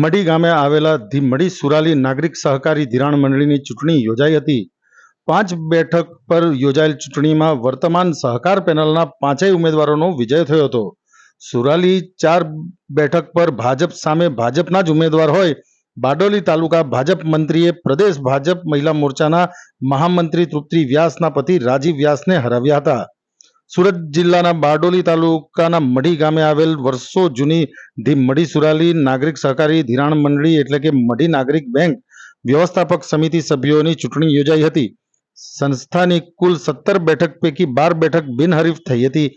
મડી ગામે આવેલા ધી મડી સુરાલી નાગરિક સહકારી ધિરાણ મંડળીની ચૂંટણી યોજાઈ હતી. પાંચ બેઠક પર યોજાયેલ ચૂંટણીમાં વર્તમાન સહકાર પેનલના પાંચેય ઉમેદવારોનો વિજય થયો હતો. સુરાલી ચાર બેઠક પર ભાજપ સામે ભાજપના જ ઉમેદવાર હોય. બારડોલી તાલુકા ભાજપ મંત્રીએ પ્રદેશ ભાજપ મહિલા મોરચાના મહામંત્રી તૃપ્તિ વ્યાસના પતિ રાજીવ વ્યાસને હરાવ્યા હતા. સુરત જિલ્લાના બારડોલી તાલુકાના મઢી ગામે આવેલ વર્ષો જૂની ધી મઢી સુરાલી નાગરિક સહકારી ધિરાણ મંડળી એટલે કે મઢી નાગરિક બેંક વ્યવસ્થાપક સમિતિ સભ્યોની ચૂંટણી યોજાઈ હતી. સંસ્થાની કુલ સત્તર બેઠક પૈકી બાર બેઠક બિનહરીફ થઈ હતી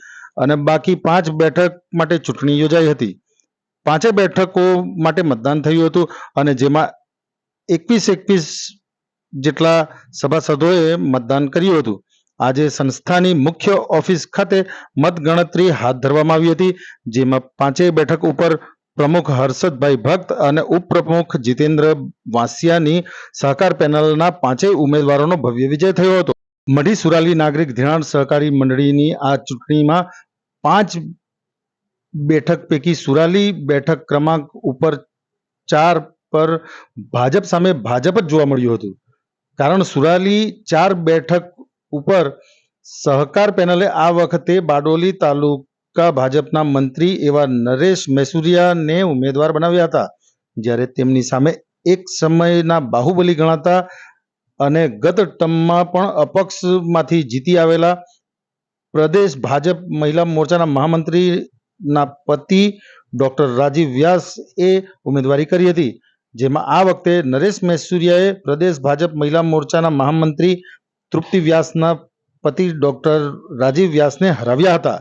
અને બાકી પાંચ બેઠક માટે ચૂંટણી યોજાઈ હતી. પાંચે બેઠકો માટે મતદાન થયું હતું અને જેમાં એકવીસ એકવીસ જેટલા સભાસદોએ મતદાન કર્યું હતું. આજે સંસ્થાની મુખ્ય ઓફિસ ખાતે મતગણતરી હાથ ધરવામાં આવી હતી, જેમાં પાંચેય બેઠક ઉપર પ્રમુખ હર્ષદભાઈ ભક્ત અને ઉપપ્રમુખ જીતેન્દ્ર વાસિયાની સહકાર પેનલના પાંચેય ઉમેદવારોનો ભવ્ય વિજય થયો હતો. મઢી સુરાલી નાગરિક ધિરાણ સહકારી મંડળીની આ ચૂંટણીમાં પાંચ બેઠક પૈકી સુરાલી બેઠક ક્રમાંક ઉપર ચાર પર ભાજપ સામે ભાજપ જ જોવા મળ્યું હતું. કારણ સુરાલી ચાર બેઠક ઉપર સહકાર પેનલે આ વખતે બારડોલી તાલુકા ભાજપના મંત્રી એવા નરેશ મેસુરિયાને ઉમેદવાર બનાવ્યા હતા. જ્યારે તેમની સામે એક સમયના બાહુબલી ગણાતા અને ગત ટર્મમાં પણ અપક્ષમાંથી જીતી આવેલા પ્રદેશ ભાજપ મહિલા મોરચાના મહામંત્રીના પતિ ડોક્ટર રાજીવ વ્યાસ એ ઉમેદવારી કરી હતી. જેમાં આ વખતે નરેશ મેસુરિયાએ પ્રદેશ ભાજપ મહિલા મોરચાના મહામંત્રી તૃપ્તિ વ્યાસના પતિ ડોક્ટર રાજીવ વ્યાસને હરાવ્યા હતા.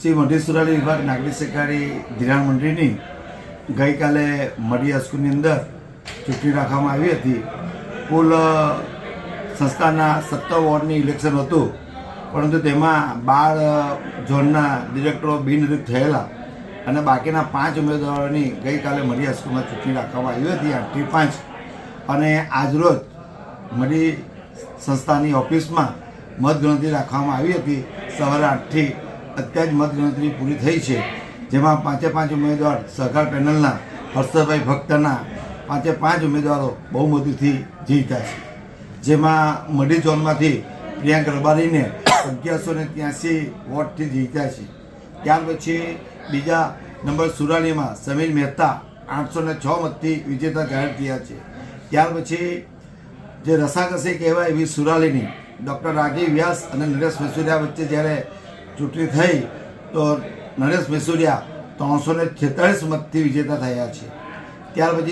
શ્રી મઢેસુરાલી વિભાગ નાગરિક સહકારી ધિરાણ મંડળીની ગઈકાલે મઢી હાઈસ્કૂલની અંદર ચૂંટણી રાખવામાં આવી હતી. કુલ સંસ્થાના સત્તર વોર્ડની ઇલેક્શન હતું. પરંતુ તેમાં બાર ઝોનના ડિરેક્ટરો બિનરીત થયેલા અને બાકીના પાંચ ઉમેદવારોની ગઈકાલે મઢી હાઈસ્કૂલમાં ચૂંટણી રાખવામાં આવી હતી, આઠથી પાંચ. અને આજરોજ મઢી સંસ્થાની ઓફિસમાં મતગણતરી રાખવામાં આવી હતી. સવારે આઠથી અત્યારે જ મતગણતરી પૂરી થઈ છે. જેમાં પાંચે પાંચ ઉમેદવાર સહકાર પેનલના, હર્ષદભાઈ ભક્તના પાંચે પાંચ ઉમેદવારો બહુમતીથી જીત્યા છે. જેમાં મઢી ઝોનમાંથી પ્રિયાંક રબારીને અગિયારસો ને ત્યાંસી વોટથી જીત્યા છે. ત્યાર પછી બીજા નંબર સુરાણીમાં સમીર મહેતા આઠસો ને છ મતથી વિજેતા જાહેર થયા છે. ત્યાર પછી જે રસાકસી કહેવાય એવી સુરાલીની ડૉક્ટર રાજીવ વ્યાસ અને નરેશ મેસુરિયા વચ્ચે જ્યારે ચૂંટણી થઈ, તો નરેશ મેસુરિયા ત્રણસો ને છેતાળીસ મતથી વિજેતા થયા છે. ત્યાર પછી